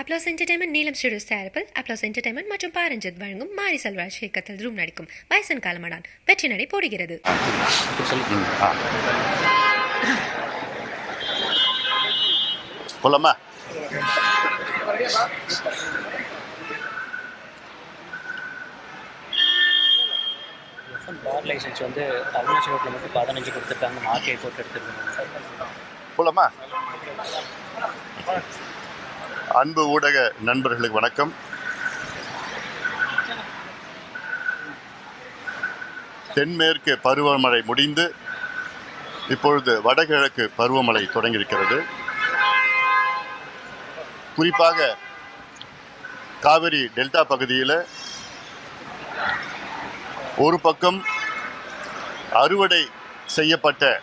Applause entertainment Neelam studios தயாரிப்பில் applause entertainment மற்றும் பாரஞ்சத் வழங்கும் மாரி செல்வராஜ் இயக்கத்தில் ரூம் நடிக்கும் வயசன் காலமடான் வெற்றி நடை போடுகிறது. போலாமா பார் லைசன்ஸ் வந்து அருணாச்சல ரோட்டில் மட்டும் பதினஞ்சு கொடுத்துருக்காங்க. மார்க்கெட் போட்டு எடுத்துருக்காங்க. போலாமா அன்பு ஊடக நண்பர்களுக்கு வணக்கம். தென்மேற்கு பருவமழை முடிந்து இப்பொழுது வடகிழக்கு பருவமழை தொடங்கியிருக்கிறது. குறிப்பாக காவிரி டெல்டா பகுதியில் ஒரு பக்கம் அறுவடை செய்யப்பட்ட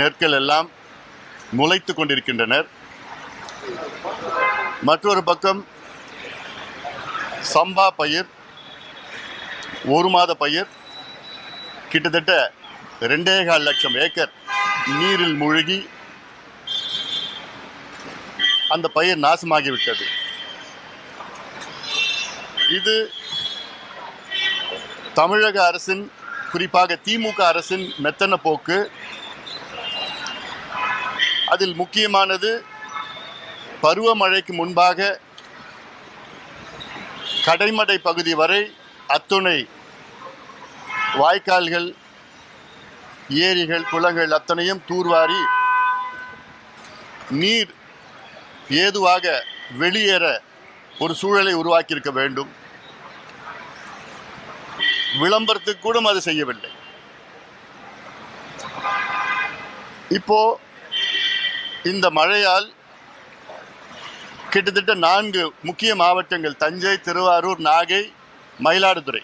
நெற்கள் எல்லாம் முளைத்து கொண்டிருக்கின்றனர். மற்றொரு பக்கம் சம்பா பயிர் ஒரு மாத பயிர் கிட்டத்தட்ட ரெண்டே கால் லட்சம் ஏக்கர் நீரில் மூழ்கி அந்த பயிர் நாசமாகிவிட்டது. இது தமிழக அரசின் குறிப்பாக திமுக அரசின் மெத்தன போக்கு. அதில் முக்கியமானது பருவமழைக்கு முன்பாக கடைமடை பகுதி வரை அத்துணை வாய்க்கால்கள் ஏரிகள் குளங்கள் அத்தனையும் தூர்வாரி நீர் ஏதுவாக வெளியேற ஒரு சூழலை உருவாக்கியிருக்க வேண்டும். விளம்பரத்துக்கு கூட அது செய்யவில்லை. இப்போ இந்த மழையால் கிட்டத்தட்ட நான்கு முக்கிய மாவட்டங்கள் தஞ்சை திருவாரூர் நாகை மயிலாடுதுறை.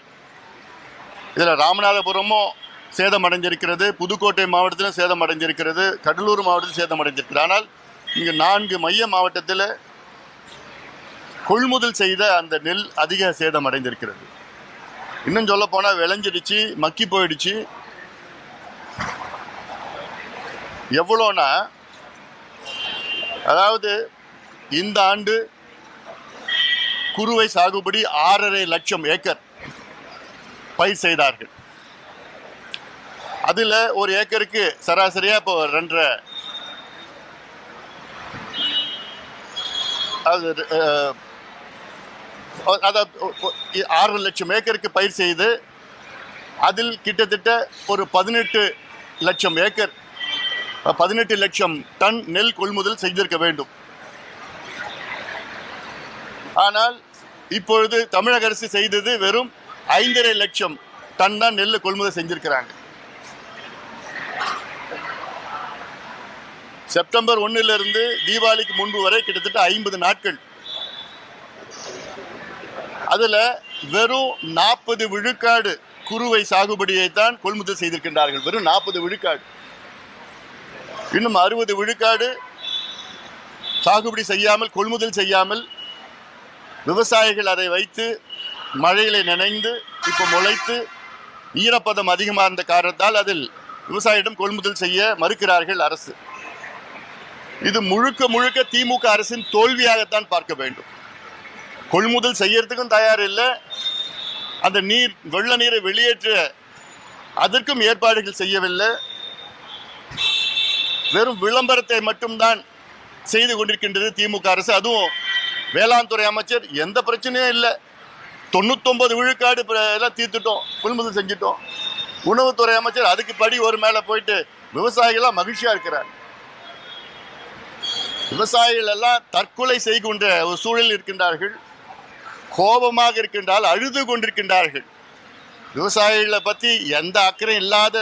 இதில் ராமநாதபுரமும் சேதமடைஞ்சிருக்கிறது புதுக்கோட்டை மாவட்டத்திலும் சேதமடைஞ்சிருக்கிறது கடலூர் மாவட்டத்தில் சேதமடைஞ்சிருக்கிறது. ஆனால் இங்கே நான்கு மைய மாவட்டத்தில் கொள்முதல் செய்த அந்த நெல் அதிக சேதமடைந்திருக்கிறது. இன்னும் சொல்ல போனால் விளைஞ்சிடுச்சு மக்கி போயிடுச்சு. எவ்வளோனா அதாவது இந்த ஆண்டு குறுவை சாகுபடி ஆறரை லட்சம் ஏக்கர் பயிர் செய்தார்கள். அதில் ஒரு ஏக்கருக்கு சராசரியாக இப்போ ரெண்டரை அது அதாவது ஆறு லட்சம் ஏக்கருக்கு பயிர் செய்து அதில் கிட்டத்தட்ட ஒரு பதினெட்டு லட்சம் ஏக்கர் பதினெட்டு லட்சம் டன் நெல் கொள்முதல் செய்திருக்க வேண்டும். ஆனால் இப்பொழுது தமிழக அரசு செய்தது வெறும் ஐந்தரை லட்சம் டன் தான் நெல் கொள்முதல் செஞ்சிருக்கிறாங்க. செப்டம்பர் ஒன்னிலிருந்து தீபாவளிக்கு முன்பு வரை கிட்டத்தட்ட ஐம்பது நாட்கள். அதில் வெறும் நாற்பது விழுக்காடு குறுவை சாகுபடியை தான் கொள்முதல் செய்திருக்கின்றார்கள். வெறும் நாற்பது விழுக்காடு. இன்னும் அறுபது விழுக்காடு சாகுபடி செய்யாமல் கொள்முதல் செய்யாமல் விவசாயிகள் அதை வைத்து மழையில நினைந்து இப்போ முளைத்து ஈரப்பதம் அதிகமாக இருந்த காரணத்தால் அதில் விவசாயிடம் கொள்முதல் செய்ய மறுக்கிறார்கள் அரசு. இது முழுக்க முழுக்க திமுக அரசின் தோல்வியாகத்தான் பார்க்க வேண்டும். கொள்முதல் செய்யறதுக்கும் தயார் இல்லை. அந்த நீர் வெள்ள நீரை வெளியேற்ற அதற்கும் ஏற்பாடுகள் செய்யவில்லை. வெறும் விளம்பரத்தை மட்டும்தான் செய்து கொண்டிருக்கின்றது திமுக அரசு. அதுவும் வேளாண் துறை அமைச்சர் எந்த பிரச்சனையும் இல்லை. தொண்ணூத்தொன்பது விழுக்காடு எல்லாம் தீர்த்துட்டோம் கொள்முதல் செஞ்சிட்டோம். உணவுத்துறை அமைச்சர் அதுக்கு படி ஒரு மேலே போயிட்டு விவசாயிகளாம் மகிழ்ச்சியாக இருக்கிறார். விவசாயிகள் எல்லாம் தற்கொலை செய்கின்ற ஒரு சூழலில் இருக்கின்றார்கள். கோபமாக இருக்கின்றால் அழுது கொண்டிருக்கின்றார்கள். விவசாயிகளை பற்றி எந்த அக்கறையும் இல்லாத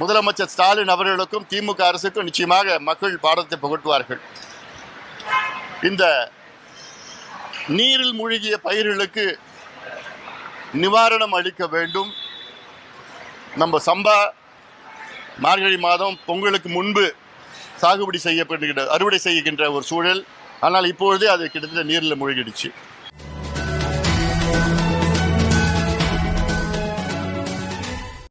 முதலமைச்சர் ஸ்டாலின் அவர்களுக்கும் திமுக அரசுக்கும் நிச்சயமாக மக்கள் பாடத்தை புகட்டுவார்கள். இந்த நீரில் மூழ்கிய பயிர்களுக்கு நிவாரணம் அளிக்க வேண்டும். நம்ம சம்பா மார்கழி மாதம் பொங்கலுக்கு முன்பு சாகுபடி செய்யப்படுகின்ற அறுவடை செய்கின்ற ஒரு சூழல். ஆனால் இப்பொழுதே அது கிட்டத்தட்ட நீரில் மூழ்கிடுச்சு.